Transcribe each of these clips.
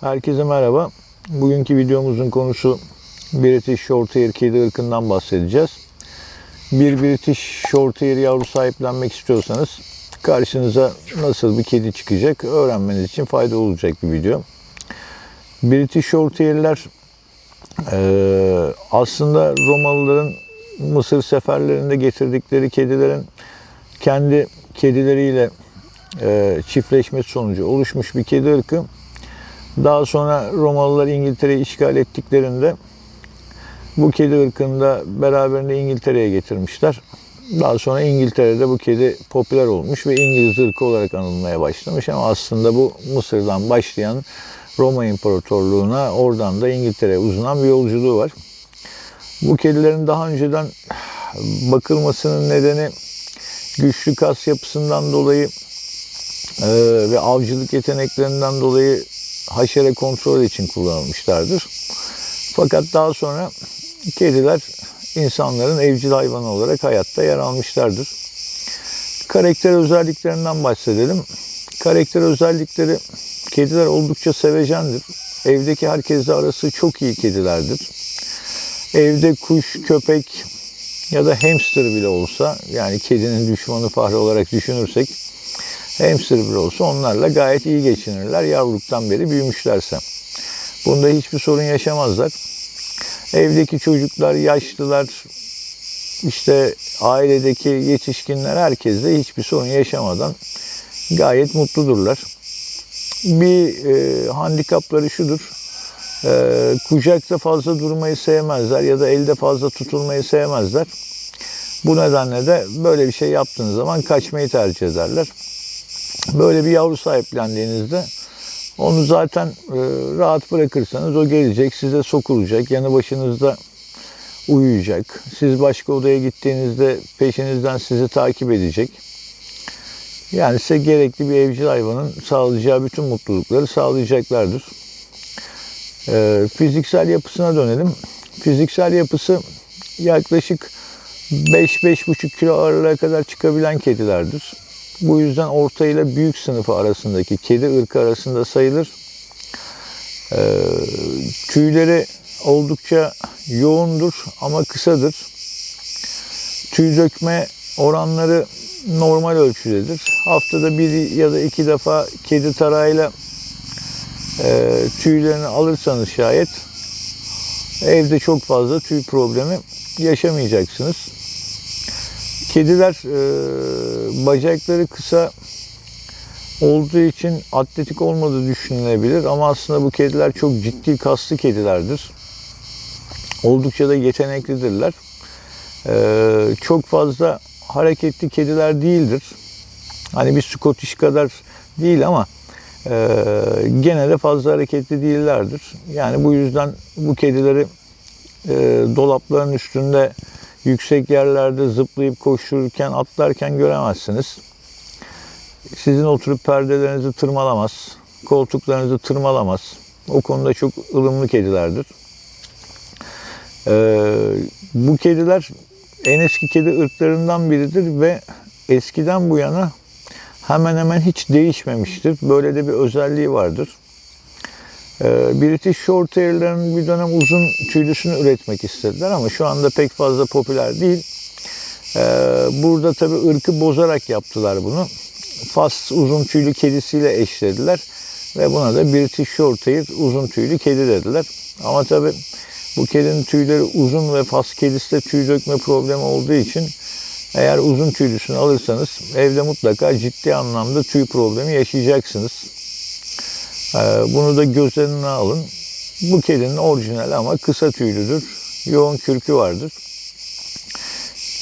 Herkese merhaba. Bugünkü videomuzun konusu British Shorthair kedi ırkından bahsedeceğiz. Bir British Shorthair yavru sahiplenmek istiyorsanız karşınıza nasıl bir kedi çıkacak öğrenmeniz için fayda olacak bir video. British Shorthair'ler eee, aslında Romalıların Mısır seferlerinde getirdikleri kedilerin kendi kedileriyle eee, çiftleşmesi sonucu oluşmuş bir kedi ırkı. Daha sonra Romalılar İngiltere'yi işgal ettiklerinde bu kedi ırkını da beraberinde İngiltere'ye getirmişler. Daha sonra İngiltere'de bu kedi popüler olmuş ve İngiliz ırkı olarak anılmaya başlamış ama aslında bu Mısır'dan başlayan Roma İmparatorluğu'na oradan da İngiltere'ye uzanan bir yolculuğu var. Bu kedilerin daha önceden bakılmasının nedeni güçlü kas yapısından dolayı e, ve avcılık yeteneklerinden dolayı haşere kontrol için kullanılmışlardır. Fakat daha sonra kediler insanların evcil hayvanı olarak hayatta yer almışlardır. Karakter özelliklerinden bahsedelim. Karakter özellikleri kediler oldukça sevecendir. Evdeki herkesle arası çok iyi kedilerdir. Evde kuş, köpek ya da hamster bile olsa yani kedinin düşmanı fare olarak düşünürsek hamster bile olsa onlarla gayet iyi geçinirler. Yavruluktan beri büyümüşlerse. Bunda hiçbir sorun yaşamazlar. Evdeki çocuklar, yaşlılar, işte ailedeki yetişkinler herkesle hiçbir sorun yaşamadan gayet mutludurlar. Bir e, handikapları şudur. E, kucakta fazla durmayı sevmezler ya da elde fazla tutulmayı sevmezler. Bu nedenle de böyle bir şey yaptığınız zaman kaçmayı tercih ederler. Böyle bir yavru sahiplendiğinizde onu zaten e, rahat bırakırsanız o gelecek, size sokulacak, yanı başınızda uyuyacak. Siz başka odaya gittiğinizde peşinizden sizi takip edecek. Yani size gerekli bir evcil hayvanın sağlayacağı bütün mutlulukları sağlayacaklardır. E, fiziksel yapısına dönelim. Fiziksel yapısı yaklaşık 5-5,5 kilo ağırlığa kadar çıkabilen kedilerdir. Bu yüzden orta ile büyük sınıfı arasındaki kedi ırkı arasında sayılır. Ee, tüyleri oldukça yoğundur ama kısadır. Tüy dökme oranları normal ölçüdedir. Haftada bir ya da iki defa kedi tarağıyla e, tüylerini alırsanız şayet evde çok fazla tüy problemi yaşamayacaksınız. Kediler e, bacakları kısa olduğu için atletik olmadığı düşünülebilir ama aslında bu kediler çok ciddi kaslı kedilerdir. Oldukça da yeteneklidirler. E, çok fazla hareketli kediler değildir. Hani bir Scottish kadar değil ama e, gene de fazla hareketli değillerdir. Yani bu yüzden bu kedileri e, dolapların üstünde yüksek yerlerde zıplayıp koştururken, atlarken göremezsiniz. Sizin oturup perdelerinizi tırmalamaz, koltuklarınızı tırmalamaz. O konuda çok ılımlı kedilerdir. Ee, bu kediler en eski kedi ırklarından biridir ve eskiden bu yana hemen hemen hiç değişmemiştir. Böyle de bir özelliği vardır. Ee, British Shorthair'lerin bir dönem uzun tüylüsünü üretmek istediler ama şu anda pek fazla popüler değil. Ee, Burada tabi ırkı bozarak yaptılar bunu. Fas uzun tüylü kedisiyle eşlediler ve buna da British Shorthair uzun tüylü kedi dediler. Ama tabi bu kedinin tüyleri uzun ve Fas kedisi de tüy dökme problemi olduğu için eğer uzun tüylüsünü alırsanız evde mutlaka ciddi anlamda tüy problemi yaşayacaksınız. Ee, Bunu da göz önüne alın. Bu kedinin orijinali ama kısa tüylüdür. Yoğun kürkü vardır.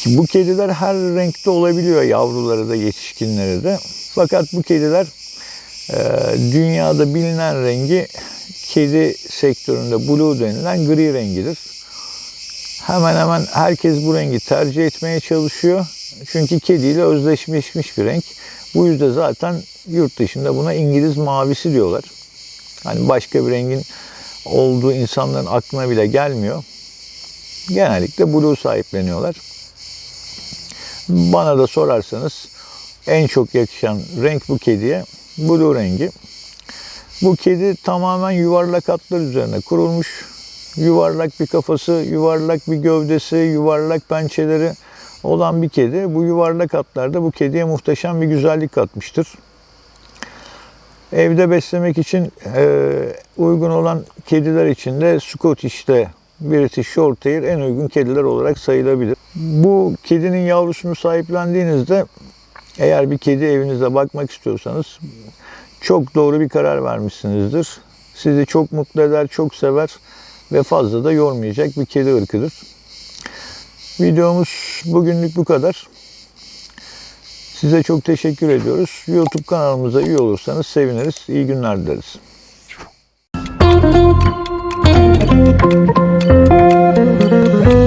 Bu kediler her renkte olabiliyor yavruları da yetişkinleri de. Fakat bu kediler e, dünyada bilinen rengi kedi sektöründe blue denilen gri rengidir. Hemen hemen herkes bu rengi tercih etmeye çalışıyor. Çünkü kediyle özdeşleşmiş bir renk. Bu yüzden zaten yurt dışında buna İngiliz mavisi diyorlar. Hani başka bir rengin olduğu insanların aklına bile gelmiyor. Genellikle blue sahipleniyorlar. Bana da sorarsanız en çok yakışan renk bu kediye blue rengi. Bu kedi tamamen yuvarlak hatlar üzerine kurulmuş. Yuvarlak bir kafası, yuvarlak bir gövdesi, yuvarlak pençeleri olan bir kedi. Bu yuvarlak hatlarda bu kediye muhteşem bir güzellik katmıştır. Evde beslemek için e, uygun olan kediler için de Scottish'te British Shorthair en uygun kediler olarak sayılabilir. Bu kedinin yavrusunu sahiplendiğinizde eğer bir kedi evinize bakmak istiyorsanız çok doğru bir karar vermişsinizdir. Sizi çok mutlu eder, çok sever ve fazla da yormayacak bir kedi ırkıdır. Videomuz bugünlük bu kadar. Size çok teşekkür ediyoruz. YouTube kanalımıza üye olursanız seviniriz. İyi günler dileriz. Müzik